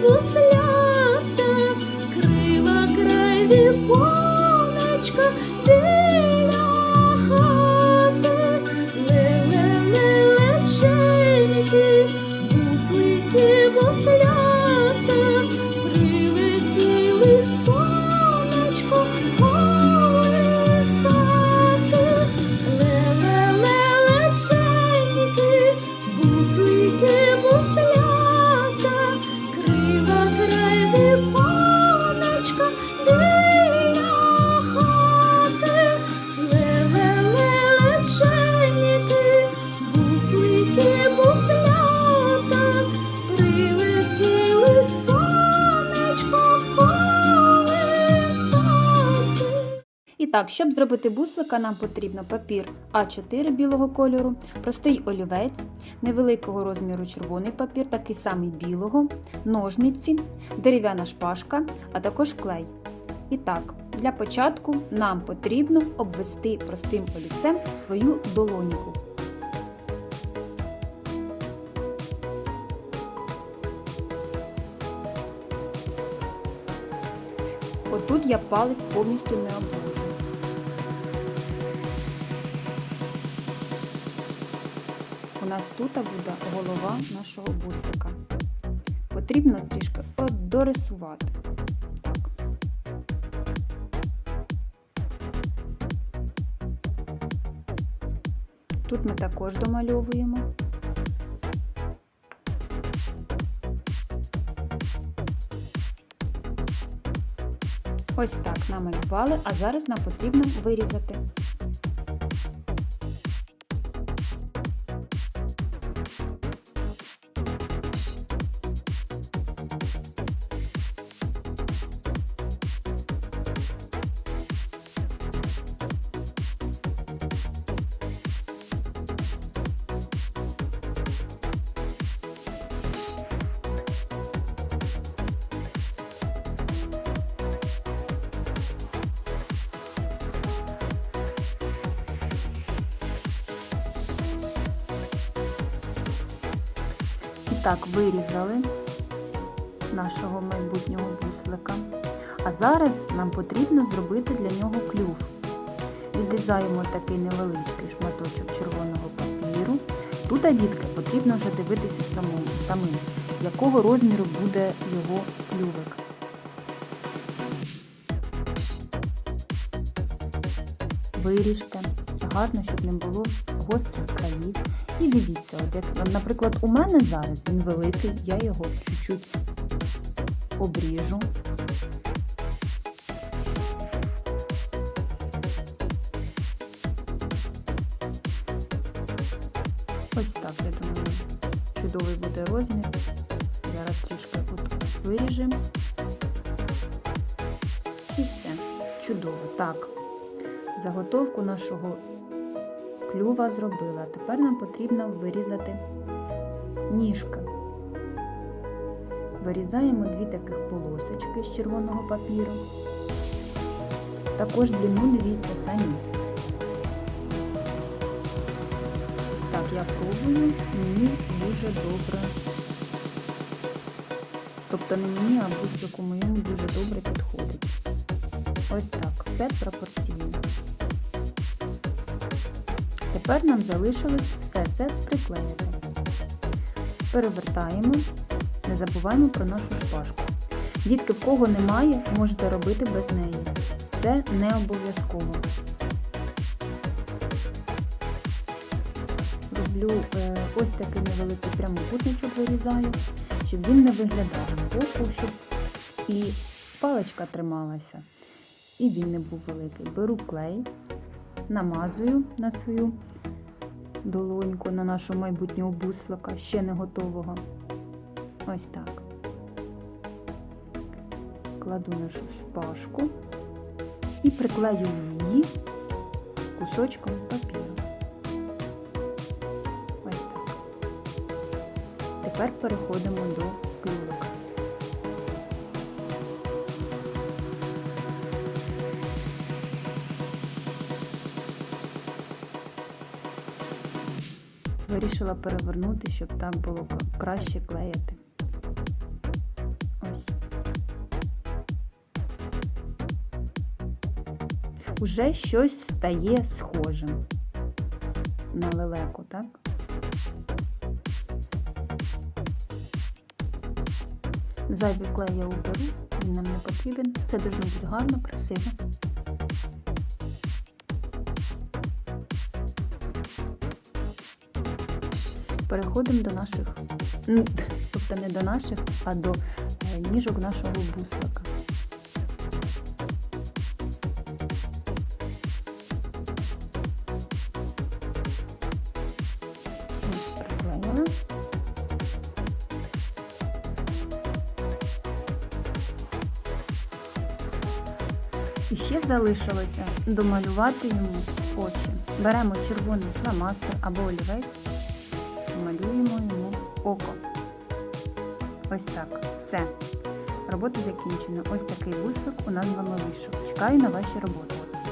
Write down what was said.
você. Так, щоб зробити буслика, нам потрібно папір А4 білого кольору, простий олівець, невеликого розміру червоний папір, такий самий білого, ножниці, дерев'яна шпажка, а також клей. І так, для початку нам потрібно обвести простим олівцем свою долоньку. Отут я палець повністю не обвожу. Нас тут буде голова нашого буслика. Потрібно трішки дорисувати. Так. Тут ми також домальовуємо. Ось так намалювали, а зараз нам потрібно вирізати. Так, вирізали нашого майбутнього буслика. А зараз нам потрібно зробити для нього клюв. Відрізаємо такий невеличкий шматочок червоного папіру. Тут, дітки, потрібно вже дивитися самому, самим, якого розміру буде його клювик. Виріжте гарно, щоб не було гострих країв. І дивіться, от як, наприклад, у мене зараз він великий, я його чуть-чуть обріжу. Ось так, я думаю, чудовий буде розмір. Зараз трішки тут виріжемо. І все. Чудово. Так, заготовку нашого клюва зробила. Тепер нам потрібно вирізати ніжки. Вирізаємо дві таких полосочки з червоного папіру. Також длину дивіться самі. Ось так я пробую, мені дуже добре. Тобто не мені, а буслику моєму дуже добре підходить. Ось так, все пропорційно. Тепер нам залишилось все це приклеїти. Перевертаємо, не забуваємо про нашу шпажку. Дітки, в кого немає, можете робити без неї. Це не обов'язково. Роблю е, ось такий невеликий прямокутничок вирізаю, щоб він не виглядав збоку, щоб і паличка трималася, і він не був великий. Беру клей намазую на свою долоньку, на нашого майбутнього буслика, ще не готового. Ось так. Кладу нашу шпажку і приклею її кусочком папіру. Ось так. Тепер переходимо до клювика. Вирішила перевернути, щоб так було краще клеїти. Ось. Уже щось стає схожим на лелеку, так? Зайвий клей я уберу, він нам не потрібен. Це дуже буде гарно, красиво. Переходимо до наших, ну, тобто не до наших, а до е, ніжок нашого буслика. І ще залишилося домалювати йому очі. Беремо червоний фломастер або олівець, малюємо йому око. Ось так. Все. Робота закінчена. Ось такий вусик у нас з вами вийшов. Чекаю на ваші роботи.